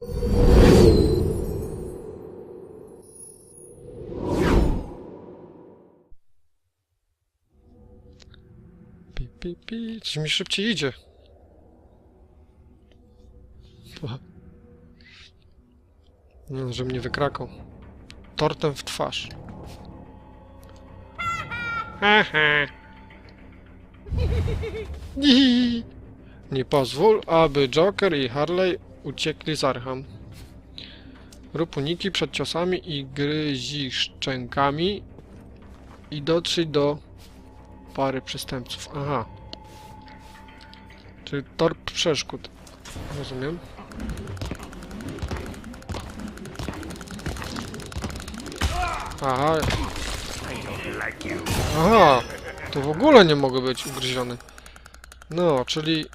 Pi, pi, pi. Coś mi szybciej idzie. No, że mnie wykrakał. Tortem w twarz. Nie pozwól, aby Joker i Harley uciekli z Arkham. Rób uniki przed ciosami i gryzi szczękami i dotrzyj do pary przestępców. Aha. Czyli tor przeszkód. Rozumiem. Aha. Aha. To w ogóle nie mogę być ugryziony. No, czyli...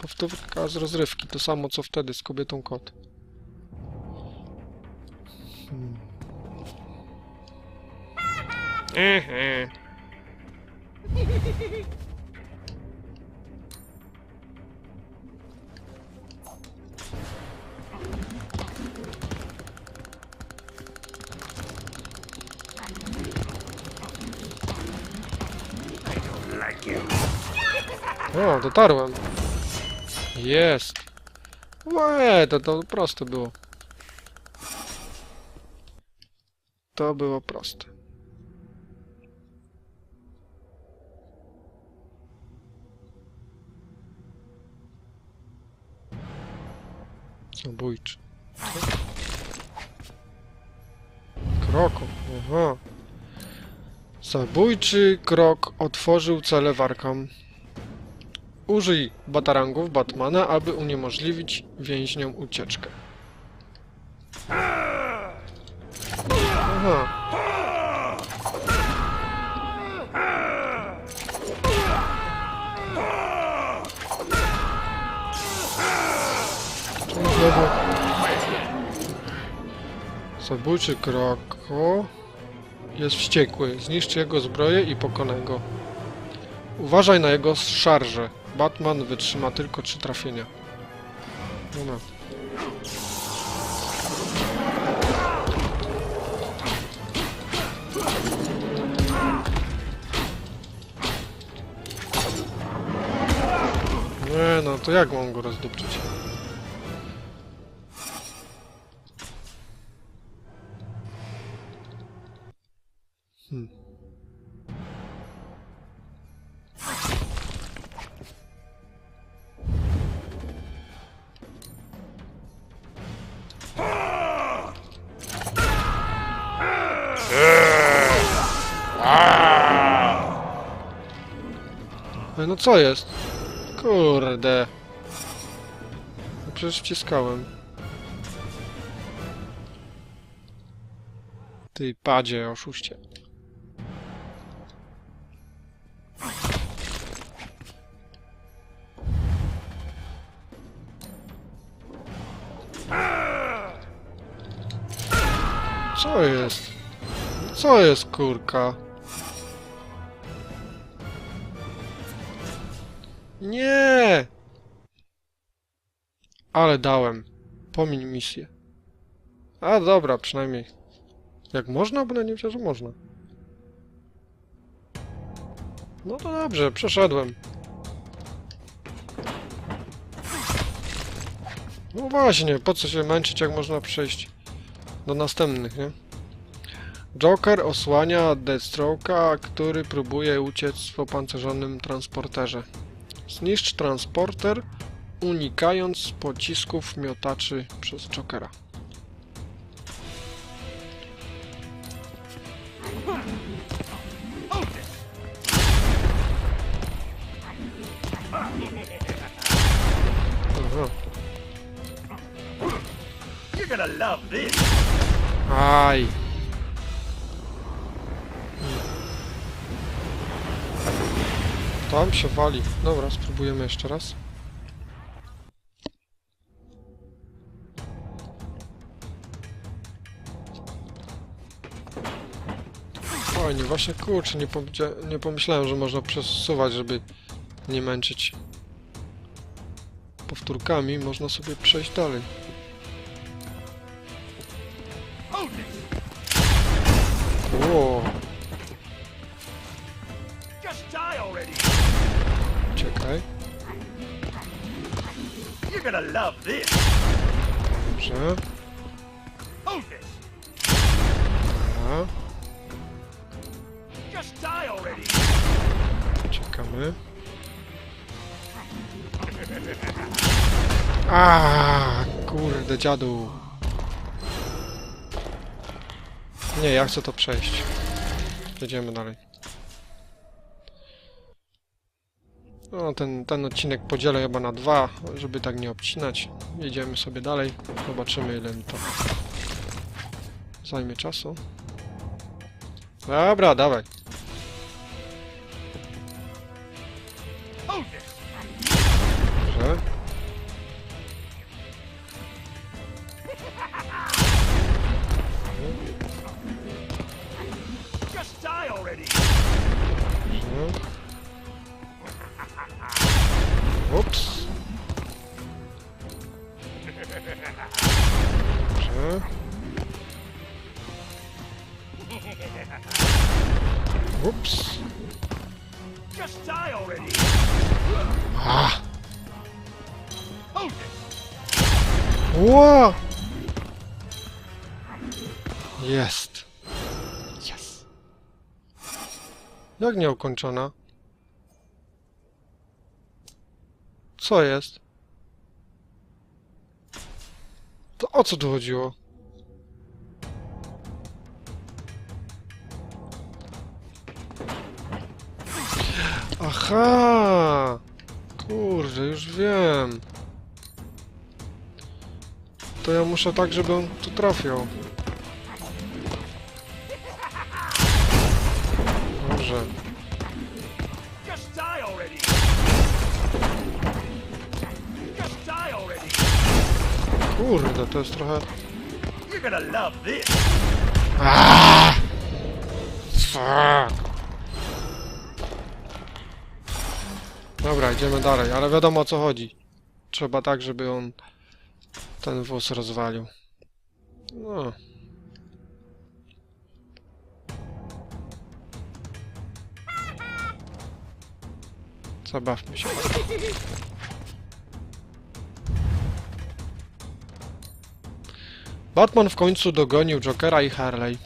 Powtórka z rozrywki. To samo co wtedy z kobietą kot. Hmm. O, dotarłem. Jest. Łe, to, to proste było. To było proste. Zabójczy. Kroku. Aha. Zabójczy krok otworzył cele Arkham. Użyj batarangów Batmana, aby uniemożliwić więźniom ucieczkę. Aha. Zabójczy kroku jest wściekły. Zniszczy jego zbroję i pokonaj go. Uważaj na jego szarże. Batman wytrzyma tylko trzy trafienia. No. Nie no, to jak mam go rozdupczyć? Co jest? Kurde. No Przecież wciskałem. Ty padzie, oszuście. Co jest? Co jest kurka? Nie! Ale dałem. Pomiń misję. A dobra, przynajmniej. Jak można? Bo nie że można. No to dobrze, przeszedłem. No właśnie, po co się męczyć, jak można przejść do następnych, nie? Joker osłania Deathstroke'a, który próbuje uciec w opancerzonym transporterze. Zniszcz transporter, unikając pocisków miotaczy przez Jokera. Aha. This. Aj. Tam się wali. Dobra, spróbujemy jeszcze raz. Fajnie, właśnie kurczę, nie, powiedzia- nie pomyślałem, że można przesuwać, żeby nie męczyć powtórkami można sobie przejść dalej. Czekaj. You're gonna love this! Dobrze. Dobra. Just die already! Czekamy. A, kurde, dziadu. Nie, ja chcę to przejść. Jedziemy dalej. No, ten, ten odcinek podzielę chyba na dwa, żeby tak nie obcinać. Jedziemy sobie dalej. Zobaczymy, ile mi to zajmie czasu. Dobra, dawaj. Ło! Jest. Yes. Jak nieukończona? Co jest? To o co tu chodziło? Aha! Kurde, już wiem. To ja muszę tak, żeby on tu trafiał. Dobrze. Kurde, to jest trochę... Fuck. Dobra, idziemy dalej, ale wiadomo o co chodzi. Trzeba tak, żeby on ten wóz rozwalił. No. Zabawmy się. Batman w końcu dogonił Jokera i Harley.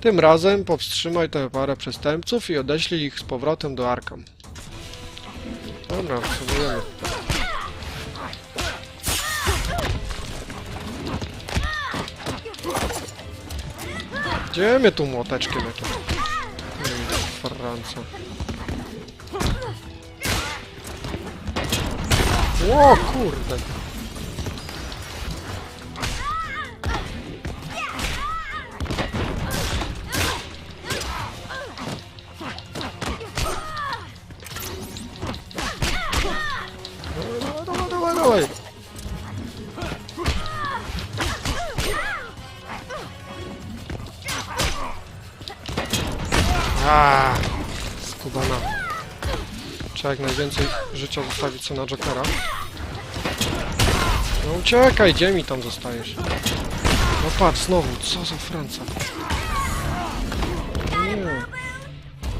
Tym razem powstrzymaj tę parę przestępców i odeślij ich z powrotem do Arkham. Dobra, spróbujemy. Gdzie mnie tu młoteczkiem jakimś? Franca. O kurde! Dawaj, dawaj, dawaj, dawaj! Trzeba jak najwięcej życia zostawić sobie na Jokera. No uciekaj, gdzie mi tam zostajesz? No patrz, znowu, co za Franca?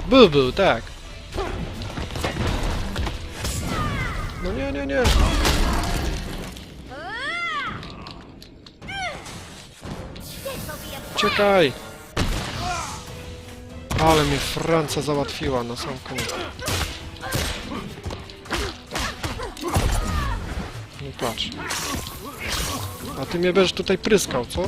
Był, był, tak. No nie, nie, nie. Uciekaj! Ale mnie Franca załatwiła na sam koniec. Patrz. A ty mnie będziesz tutaj pryskał, co?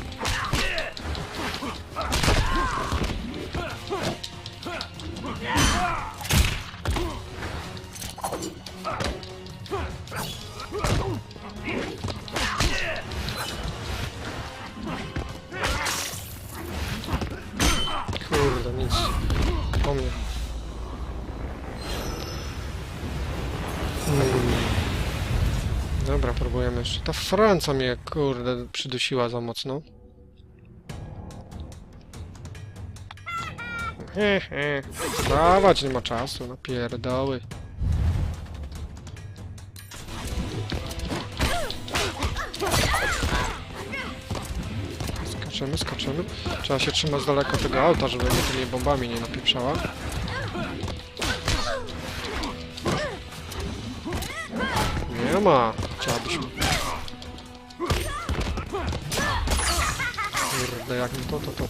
Dobra, próbujemy jeszcze. Ta Franca mnie, kurde, przydusiła za mocno. He, he. Dawać, nie ma czasu, na pierdoły. Skaczemy, skaczemy. Trzeba się trzymać z daleka tego auta, żeby mnie tymi bombami nie napieprzała. Nie ma. Chciałabyśmy. Kurde, jak mi to, to, to.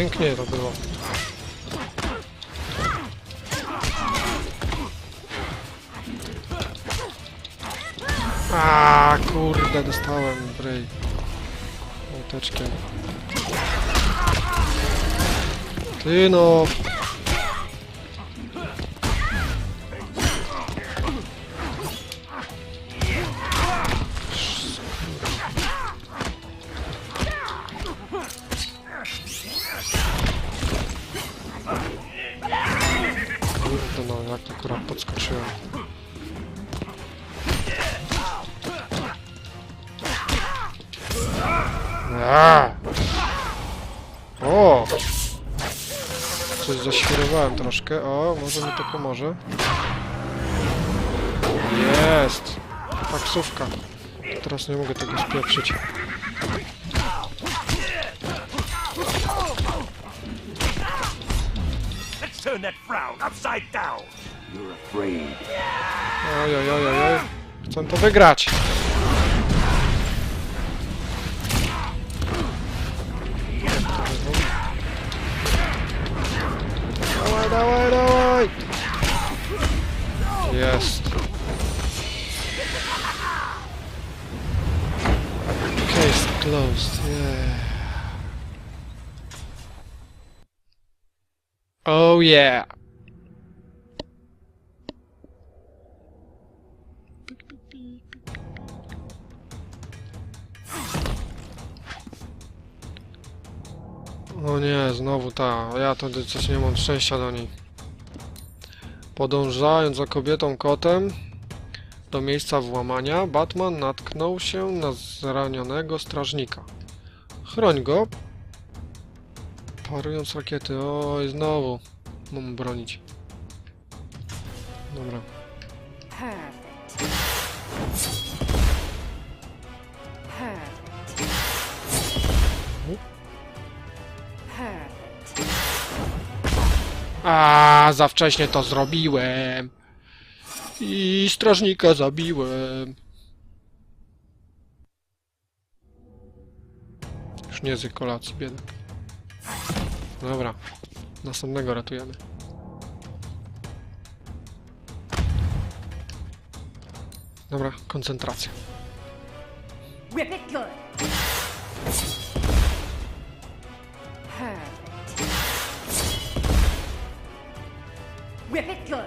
Pięknie to było. A kurde, dostałem brej. Łoteczkiem. Ty no. Troszkę. O, może mi to pomoże. Jest! Taksówka. Teraz nie mogę tego spieprzyć. Turn that frown upside down. You're afraid. Oj, oj, oj, oj, oj. Chcę to wygrać. Dawaj, dawaj! Jest. Case closed, yeah. Oh yeah! O nie, znowu ta. Ja to coś nie mam szczęścia do niej. Podążając za kobietą kotem do miejsca włamania, Batman natknął się na zranionego strażnika. Chroń go. Parując rakiety. Oj, znowu. Mam bronić. Dobra. A, za wcześnie to zrobiłem. I strażnika zabiłem. Już nie zje kolacji, biedak. Dobra. Następnego ratujemy. Dobra, koncentracja. Rip it good. Rip it good.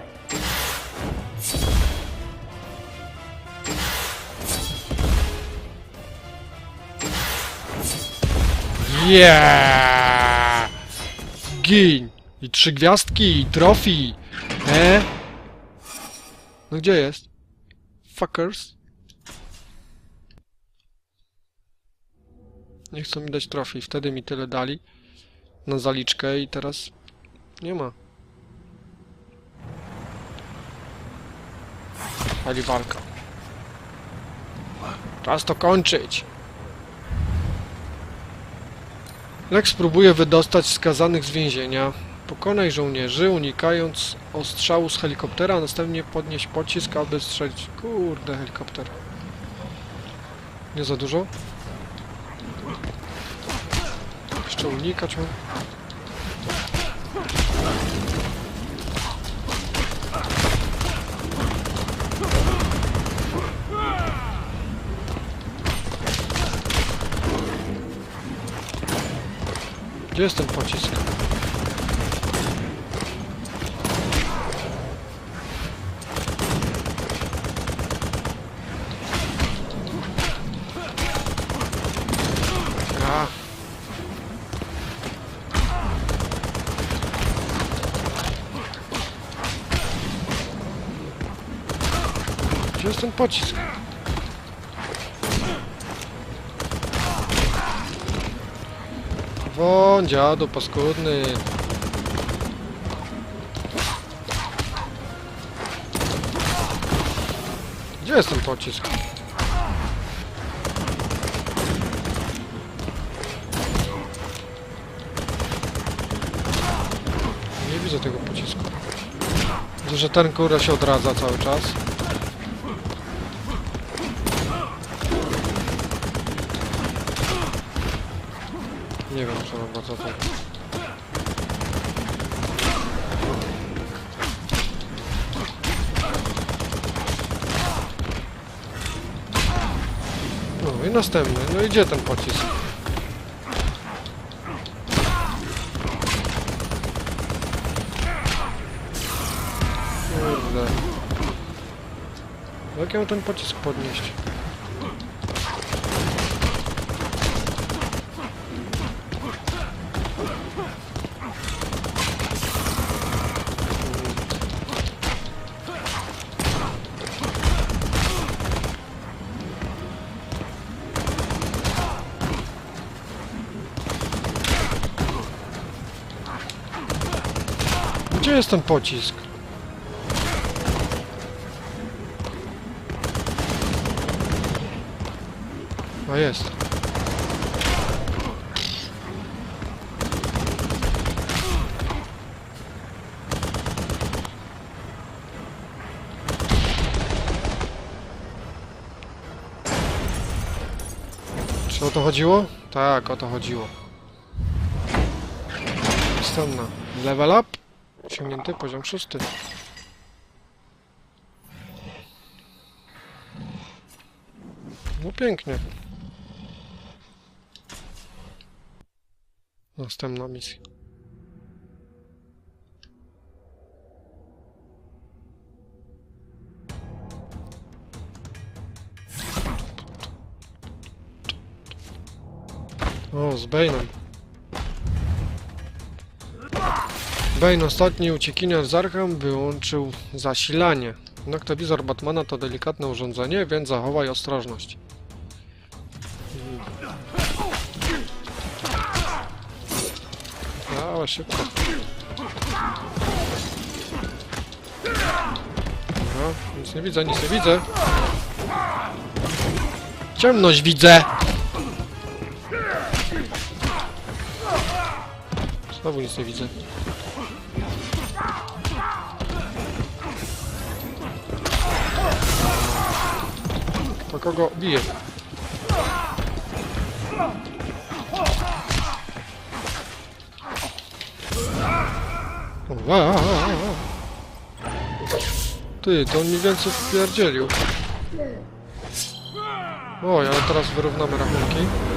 Yeah! Gin! I trzy gwiazdki, i trophy! E? No gdzie jest? Fuckers? Nie chcą mi dać trofei, wtedy mi tyle dali na zaliczkę i teraz nie ma. Pali walka. Czas to kończyć! Lex próbuje wydostać skazanych z więzienia. Pokonaj żołnierzy, unikając ostrzału z helikoptera, a następnie podnieść pocisk, aby strzelić. Kurde, helikopter. Nie za dużo? Jeszcze unikać mu. Gdzie jest ten pocisk? Gdzie jest ten pocisk? Won, dziadu, paskudny. Gdzie jest ten pocisk? Nie widzę tego pocisku. Widzę, że ten kura się odradza cały czas. Nie wiem, co robię, co to. No i następny. No i gdzie ten pocisk? Kurde. Jak ja ten pocisk podnieść? Jest ten pocisk? A jest. Czy o to chodziło? Tak, o to chodziło. Następna. Level up. Osiągnięty poziom szósty. No pięknie. Następna misja. O, z Bane'em. Bane, ostatni uciekinier z Arkham, wyłączył zasilanie. Noktowizor Batmana to delikatne urządzenie, więc zachowaj ostrożność. Dała szybko. Nic nie widzę, nic nie widzę. Ciemność widzę! Znowu nic nie widzę. To kogo bije? O. Ty, to on mi więcej wpierdzielił. Oj, ale teraz wyrównamy rachunki.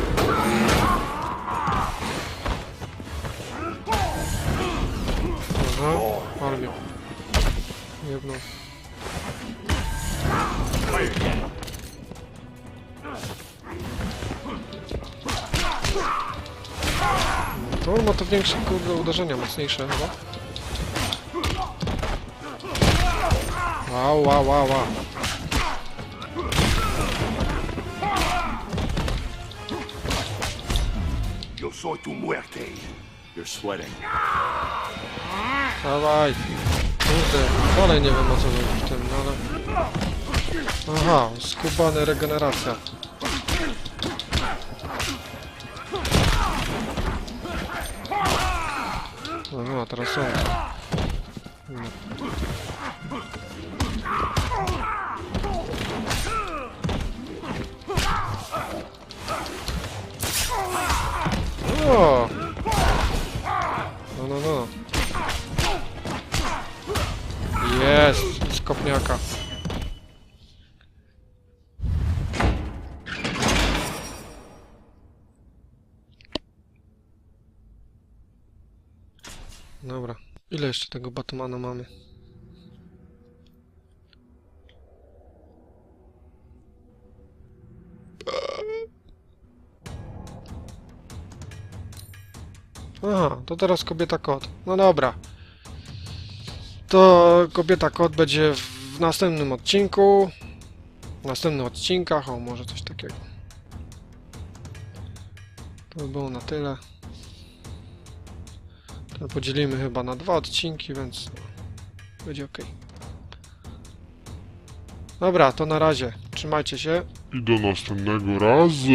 Jedno. To on ma to większe kurde uderzenia, mocniejsze chyba. Wow, wow, wow, wow. Yo soy tu muerte. You're sweating. Dawaj. Kurde, dalej nie wiem o co w tym, no ale... Aha, skubany regeneracja. No, no, teraz są. No. No, no, no. Jest! Z kopniaka. Dobra. Ile jeszcze tego Batmana mamy? Aha, to teraz kobieta kot. No dobra. To kobieta kot będzie w następnym odcinku. następnych odcinkach, o może coś takiego. To by było na tyle. To podzielimy chyba na dwa odcinki, więc będzie ok. Dobra, to na razie. Trzymajcie się. I do następnego razu.